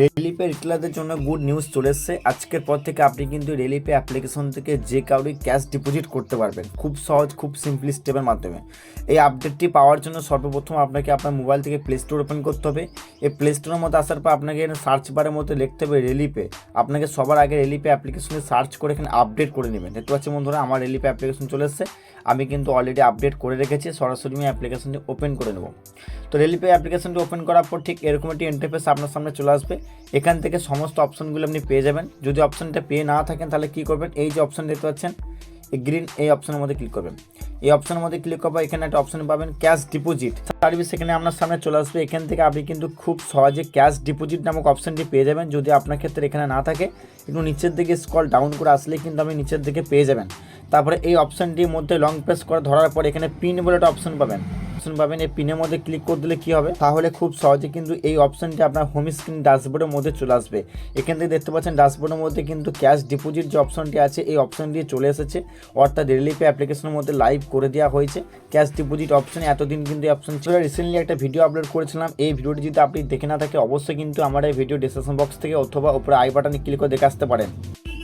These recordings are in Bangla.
রেলিপে রিটেলারদের জন্য গুড নিউজ চলে এসছে। আজকের পর থেকে আপনি কিন্তু রেলিপে অ্যাপ্লিকেশন থেকে যে কাউরি ক্যাশ ডিপোজিট করতে পারবেন। খুব সহজ, খুব সিম্পলি স্টেপের মাধ্যমে। এই আপডেটটি পাওয়ার জন্য সর্বপ্রথম আপনাকে আপনার মোবাইল থেকে প্লে স্টোর ওপেন করতে হবে। এই প্লে স্টোরের মধ্যে আসার পর আপনাকে সার্চ বারের মধ্যে লিখতে হবে রেলিপে আপনাকে সবার আগে রেলিপে অ্যাপ্লিকেশনে সার্চ করে এখানে আপডেট করে নেবেন। দেখতে পাচ্ছি বন্ধুরা, আমার রেলিপে অ্যাপ্লিকেশন চলে এসছে। আমি কিন্তু অলরেডি আপডেট করে রেখেছি, সরাসরি আমি অ্যাপ্লিকেশনটি ওপেন করে নেব। তো রেলিপে অ্যাপ্লিকেশনটি ওপেন করার পর ঠিক এরকম একটি ইন্টারফেস আপনার সামনে চলে আসবে। এখান থেকে সমস্ত অপশনগুলো আপনি পেয়ে যাবেন। যদি অপশনটা পেয়ে না থাকেন তাহলে কী করবেন? এই যে অপশন দেখতে পাচ্ছেন এই গ্রিন এই অপশনের মধ্যে ক্লিক করবেন। এই অপশনের মধ্যে ক্লিক করব এখানে একটা অপশন পাবেন ক্যাশ ডিপোজিট সার্ভিস এখানে আপনার সামনে চলে আসবে। এখান থেকে আপনি কিন্তু খুব সহজে ক্যাশ ডিপোজিট নামক অপশনটি পেয়ে যাবেন। যদি আপনার ক্ষেত্রে এখানে না থাকে, একটু নিচের দিকে স্কল ডাউন করে আসলে কিন্তু আপনি নিচের দিকে পেয়ে যাবেন। তারপরে এই অপশনটির মধ্যে লং প্রেস করে ধরার পর এখানে পিন বলে একটা অপশন পাবেন। অপশন পাবেন, এই পিনের মধ্যে ক্লিক করে দিলে কী হবে? তাহলে খুব সহজে কিন্তু এই অপশনটি আপনার হোম স্ক্রিন ড্যাশবোর্ডের মধ্যে চলে আসবে। এখান থেকে দেখতে পাচ্ছেন ড্যাশবোর্ডের মধ্যে কিন্তু ক্যাশ ডিপোজিট যে অপশনটি আছে, এই অপশনটি চলে এসেছে। অর্থাৎ রিলিফে অ্যাপ্লিকেশনের মধ্যে লাইভ করে দেওয়া হয়েছে। ক্যাশ ডিপোজিট অপশন এতদিন কিন্তু এই অপশন ছিল। রিসেন্টলি একটা ভিডিও আপলোড করেছিলাম। এই ভিডিওটি যদি আপনি দেখে না থাকে অবশ্যই কিন্তু আমার এই ভিডিও ডিসক্রিপশন বক্স থেকে অথবা উপরে আই বাটনে ক্লিক করে দেখে আসতে পারেন।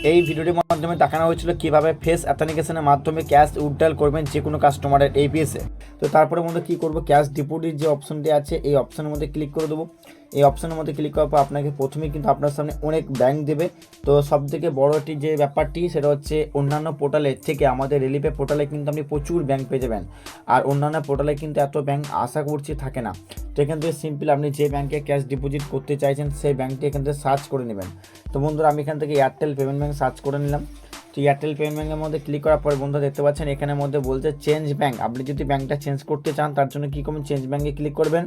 এই ভিডিওটির মাধ্যমে দেখানো হয়েছিল কীভাবে ফেস অ্যাথেনিকেশনের মাধ্যমে ক্যাশ উইথড্রল করবেন যে কোনো কাস্টমারের এপিএসে তো তারপরে মধ্যে কী করব? ক্যাশ ডিপোজিট যে অপশনটি আছে, এই অপশনের মধ্যে ক্লিক করে দেবো। এই অপশনের মধ্যে ক্লিক করার পর আপনাকে প্রথমেই কিন্তু আপনার সামনে অনেক ব্যাংক দেবে। তো সব থেকে বড়টি যে ব্যাপারটি, সেটা হচ্ছে অন্যান্য পোর্টালের থেকে আমাদের রিলিফে পোর্টালে কিন্তু আপনি প্রচুর ব্যাংক পেয়ে যাবেন। আর অন্যান্য পোর্টালে কিন্তু এত ব্যাংক আশা করছি থাকে না। তো এখান থেকে সিম্পল আপনি যে ব্যাংকে ক্যাশ ডিপোজিট করতে চাইছেন, সেই ব্যাংকটি এখান থেকে সার্চ করে নেবেন। তো বন্ধুরা, আমি এখান থেকে এয়ারটেল পেমেন্ট ব্যাংক সার্চ করে নিলাম। তো এয়ারটেল পেমেন্ট ব্যাঙ্কের মধ্যে ক্লিক করার পর বন্ধু দেখতে পাচ্ছেন এখানের মধ্যে বলছে চেঞ্জ ব্যাঙ্ক আপনি যদি ব্যাঙ্কটা চেঞ্জ করতে চান, তার জন্য কী করবেন? চেঞ্জ ব্যাঙ্কে ক্লিক করবেন।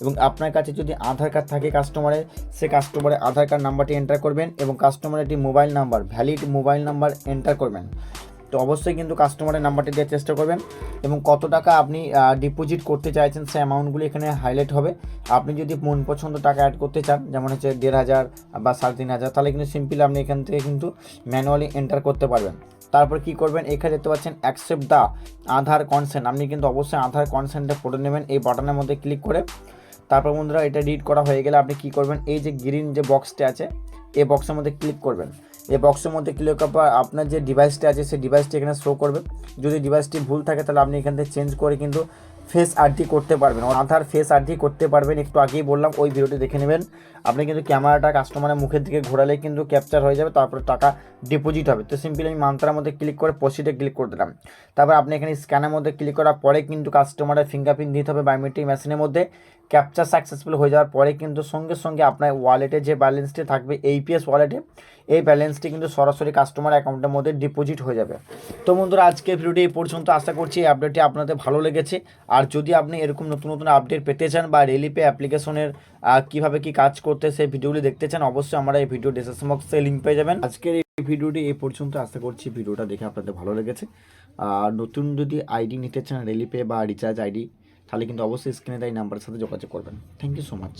এবং আপনার কাছে যদি আধার কার্ড থাকে কাস্টমারের সে কাস্টমারের আধার কার্ড নাম্বারটি এন্টার করবেন এবং কাস্টমারের একটি mobile number valid mobile number enter করবেন। তো অবশ্যই কিন্তু কাস্টমারের নাম্বারটি দেওয়ার চেষ্টা করবেন এবং কত টাকা আপনি ডিপোজিট করতে চাইছেন সে অ্যামাউন্টগুলি এখানে হাইলাইট হবে। আপনি যদি মন পছন্দ টাকা অ্যাড করতে চান, যেমন হচ্ছে দেড় হাজার বা সাড়ে তিন হাজার, তাহলে কিন্তু সিম্পলি আপনি এখান থেকে কিন্তু ম্যানুয়ালি এন্টার করতে পারবেন। তারপর কি করবেন? এখানে দেখতে পাচ্ছেন অ্যাকসেপ্ট দ্য আধার কনসেন্ট আপনি কিন্তু অবশ্যই আধার কনসেন্টটা পড়ে নেবেন, এই বাটনের মধ্যে ক্লিক করে। তারপর বন্ধুরা এটা রিড করা হয়ে গেলে আপনি কি করবেন? এই যে গ্রিন যে বক্সটা আছে, এই বক্সের মধ্যে ক্লিক করবেন। এই বক্সের মধ্যে ক্লিক করার পর আপনার যে ডিভাইসটা আছে, সেই ডিভাইসটি এখানে শো করবে। যদি ডিভাইসটি ভুল থাকে, তাহলে আপনি এখান থেকে চেঞ্জ করে কিন্তু ফেস আরটি করতে পারবেন। আধার ফেস আরটি করতে পারবেন। একটু আগেই বললাম, ওই ভিডিওটি দেখে নেবেন। আপনি কিন্তু ক্যামেরাটা কাস্টমারের মুখের দিকে ঘোরালে কিন্তু ক্যাপচার হয়ে যাবে, তারপরে টাকা ডিপোজিট হবে। তো সিম্পলি আমি মান্ত্রার মধ্যে ক্লিক করে প্রসিডে ক্লিক করে দিলাম। তারপর আপনি এখানে স্ক্যানের মধ্যে ক্লিক করার পরে কিন্তু কাস্টমারের ফিঙ্গারপ্রিন্ট দিতে হবে বায়োমেট্রিক মেশিনের মধ্যে। ক্যাপচার সাকসেসফুল হয়ে যাওয়ার পরে কিন্তু সঙ্গে সঙ্গে আপনার ওয়ালেটে যে ব্যালেন্সটি থাকবে এইপিএস ওয়ালেটে এই ব্যালেন্সটি কিন্তু সরাসরি কাস্টমার অ্যাকাউন্টের মধ্যে ডিপোজিট হয়ে যাবে। তো বন্ধুরা আজকে ভিডিওটি এই পর্যন্ত। আশা করছি এই আপডেটটি আপনাদের ভালো লেগেছে। আর যদি আপনি এরকম নতুন নতুন আপডেট পেতে চান বা রেলিপে অ্যাপ্লিকেশনের কীভাবে কী কাজ করতে সেই ভিডিওগুলি দেখতে চান, অবশ্যই আমরা এই ভিডিও ডিসক্রিপশন বক্সে লিঙ্ক পেয়ে যাবেন। আজকের এই ভিডিওটি এই পর্যন্ত। আশা করছি ভিডিওটা দেখে আপনাদের ভালো লেগেছে। আর নতুন যদি আইডি নিতে চান রেলিপে বা রিচার্জ আইডি তাহলে কিন্তু অবশ্যই স্ক্রিনে তাই নাম্বারের সাথে যোগাযোগ করবেন। Thank you so much